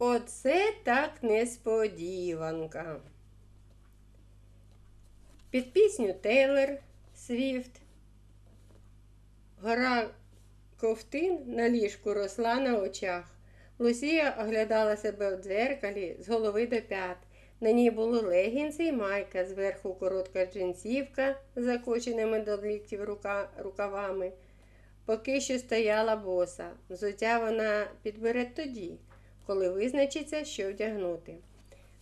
Оце так несподіванка. Під пісню Тейлор Свіфт гора ковтин на ліжку росла на очах. Лусія оглядала себе в дзеркалі з голови до п'ят. На ній були легінси і майка, зверху коротка джинсівка з закоченими до ліктів рука, рукавами. Поки що стояла боса. Взуття вона підбере тоді, коли визначиться, що вдягнути.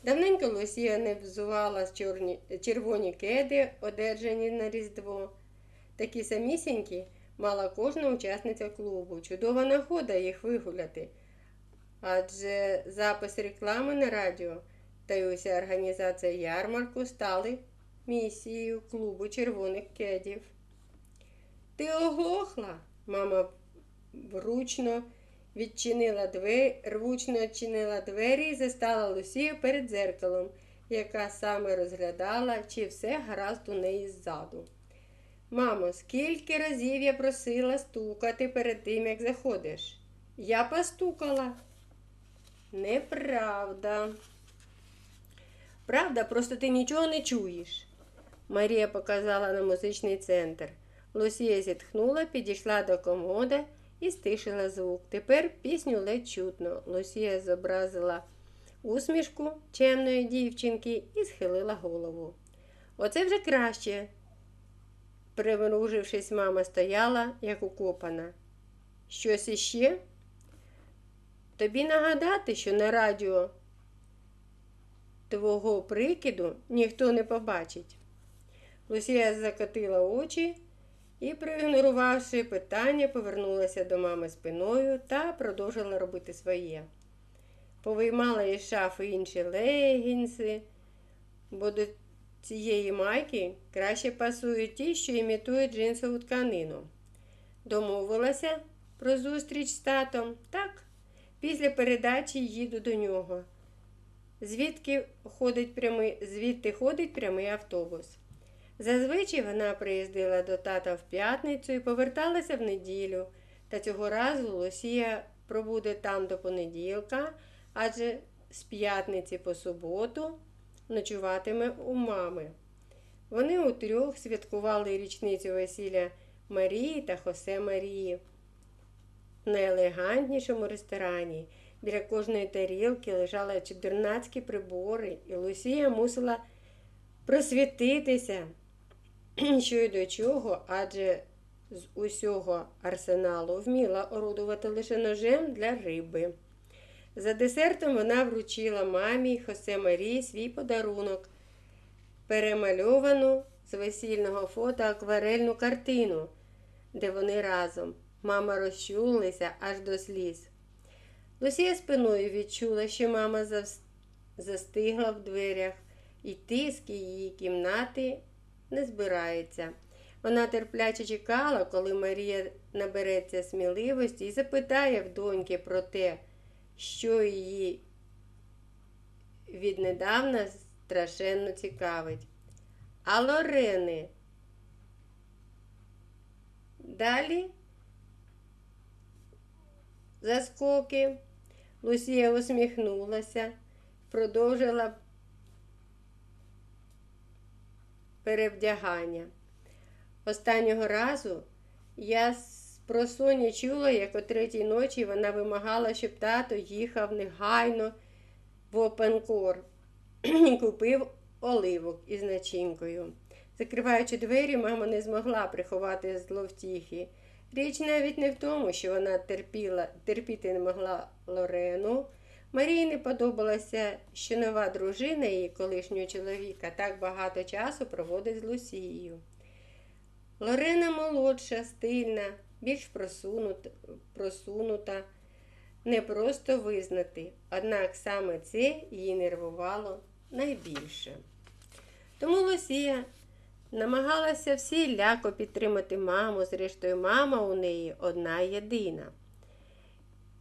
Давненько Лусія не взувала чорні, червоні кеди, одержані на Різдво. Такі самісінькі мала кожна учасниця клубу. Чудова нагода їх вигуляти. Адже запис реклами на радіо та й уся організація ярмарку стали місією клубу червоних кедів. Ти оглохла? Мама вручно відчинила двері, рвучно відчинила двері і застала Лусію перед дзеркалом, яка саме розглядала, чи все гаразд у неї ззаду. Мамо, скільки разів я просила стукати перед тим, як заходиш? Я постукала. Неправда. Правда, просто ти нічого не чуєш. Марія показала на музичний центр. Лусія зітхнула, підійшла до комода і стишила звук. Тепер пісню ледь чутно. Лусія зобразила усмішку чемної дівчинки і схилила голову. Оце вже краще. Примружившись, мама стояла, як укопана. Щось іще? Тобі нагадати, що на радіо твого прикиду ніхто не побачить. Лусія закотила очі і, проігнорувавши питання, повернулася до мами спиною та продовжила робити своє. Повиймала із шафи інші легінси, бо до цієї майки краще пасують ті, що імітують джинсову тканину. Домовилася про зустріч з татом. Так, після передачі їду до нього. Звідки ходить прямий, звідти ходить прямий автобус. Зазвичай вона приїздила до тата в п'ятницю і поверталася в неділю, та цього разу Лосія пробуде там до понеділка, адже з п'ятниці по суботу ночуватиме у мами. Вони утрьох святкували річницю весілля Марії та Хосе Марії в найелегантнішому ресторані. Біля кожної тарілки лежали чудернацькі прибори, і Лусія мусила просвітитися, що й до чого, адже з усього арсеналу вміла орудувати лише ножем для риби. За десертом вона вручила мамі Хосе Марії свій подарунок, перемальовану з весільного фото акварельну картину, де вони разом. Мама розчулилася аж до сліз. Лусія спиною відчула, що мама застигла в дверях, і тиск її кімнати не збирається. Вона терпляче чекала, коли Марія набереться сміливості і запитає в доньки про те, що її віднедавна страшенно цікавить. А Лорени. Далі заскоки. Лусія усміхнулася, продовжила перевдягання. Останнього разу я з просоні чула, як о третій ночі вона вимагала, щоб тато їхав негайно в Опенкор і купив оливок із начинкою. Закриваючи двері, мама не змогла приховати зловтіхи. Річ навіть не в тому, що вона терпіла, терпіти не могла Лорену. Марії не подобалося, що нова дружина її колишнього чоловіка так багато часу проводить з Лусією. Лорена молодша, стильна, більш просунута, просунута, не просто визнати, однак саме це її нервувало найбільше. Тому Лусія намагалася всіляко підтримати маму, зрештою, мама у неї одна єдина.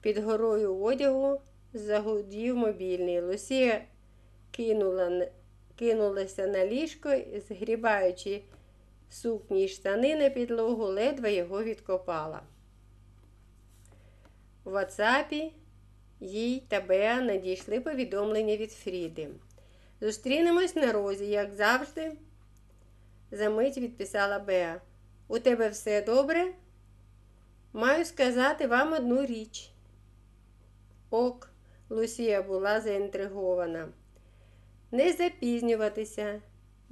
Під горою одягу загудів мобільний. Лусія кинула, кинулася на ліжко, згрібаючи сукні й штани на підлогу, ледве його відкопала. В WhatsApp їй та Беа надійшли повідомлення від Фріди. Зустрінемось на розі, як завжди. Замить відписала Беа. У тебе все добре? Маю сказати вам одну річ. Ок, Лусія була заінтригована. Не запізнюватися,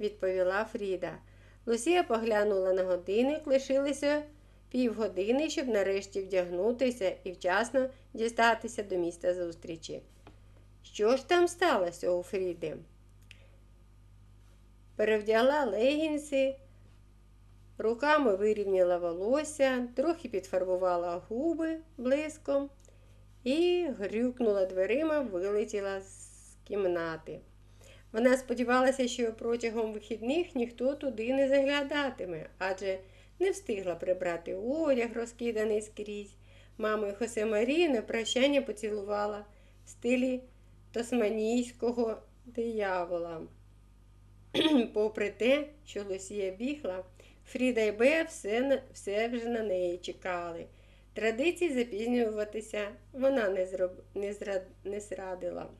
відповіла Фріда. Лусія поглянула на годинник, лишилося півгодини, щоб нарешті вдягнутися і вчасно дістатися до міста зустрічі. Що ж там сталося у Фріди? Перевдягла легінси, руками вирівняла волосся, трохи підфарбувала губи блиском і грюкнула дверима, вилетіла з кімнати. Вона сподівалася, що протягом вихідних ніхто туди не заглядатиме, адже не встигла прибрати одяг, розкиданий скрізь. Мамою Хосе Марії на прощання поцілувала в стилі тосманійського диявола. Попри те, що Лусія бігла, Фріда і Беа все, все вже на неї чекали. Традиції запізнюватися вона не, зроб... не, зрад... не зрадила.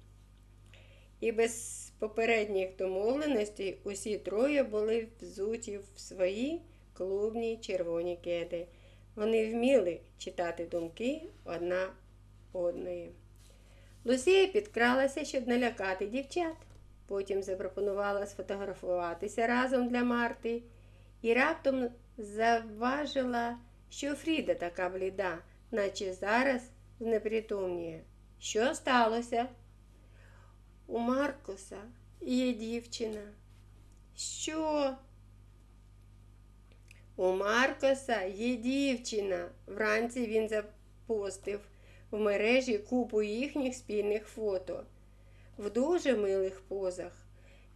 І без попередніх домовленостей усі троє були взуті в свої клубні червоні кеди. Вони вміли читати думки одна одної. Лусія підкралася, щоб налякати дівчат. Потім запропонувала сфотографуватися разом для Марти і раптом завважила, що Фріда така бліда, наче зараз знепритомніє. Що сталося? У Маркуса є дівчина. Що? У Маркоса є дівчина. Вранці він запостив в мережі купу їхніх спільних фото в дуже милих позах.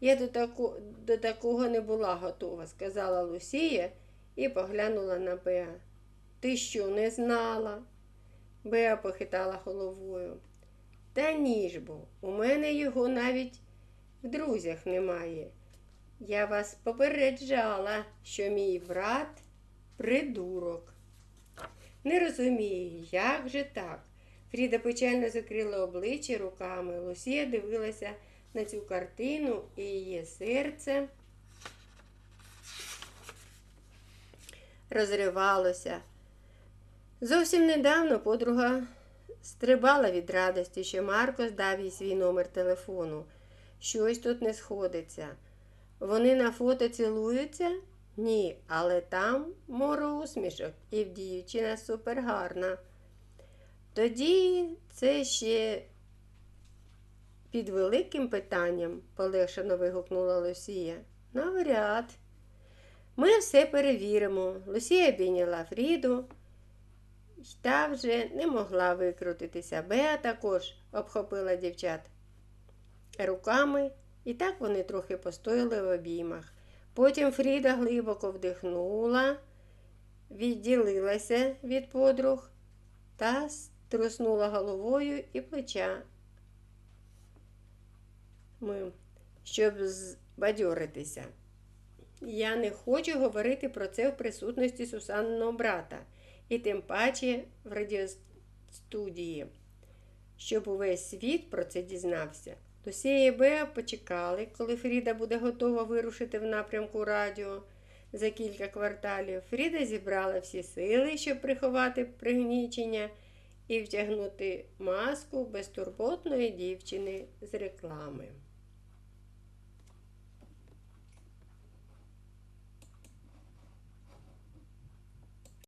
Я до, тако, до такого не була готова, сказала Лусія і поглянула на Беа. Ти що, не знала? Беа похитала головою. Та ні ж бо, у мене його навіть в друзях немає. Я вас попереджала, що мій брат придурок. Не розумію, як же так? Фріда печально закрила обличчя руками. Лусія дивилася на цю картину, і її серце розривалося. Зовсім недавно подруга стрибала від радості, що Марко здав їй свій номер телефону. Щось тут не сходиться. Вони на фото цілуються? Ні, але там море усмішок, і дівчина супергарна. Тоді це ще під великим питанням, полегшено вигукнула Лусія. Навряд. Ми все перевіримо. Лусія обійняла Фріду. Та вже не могла викрутитися. Беа також обхопила дівчат руками, і так вони трохи постояли в обіймах. Потім Фріда глибоко вдихнула, відділилася від подруг та струснула головою і плеча, щоб збадьоритися. Я не хочу говорити про це в присутності Сусанного брата, і тим паче в радіостудії, щоб увесь світ про це дізнався. Лусія і Беа почекали, коли Фріда буде готова вирушити в напрямку радіо за кілька кварталів. Фріда зібрала всі сили, щоб приховати пригнічення і втягнути маску безтурботної дівчини з реклами.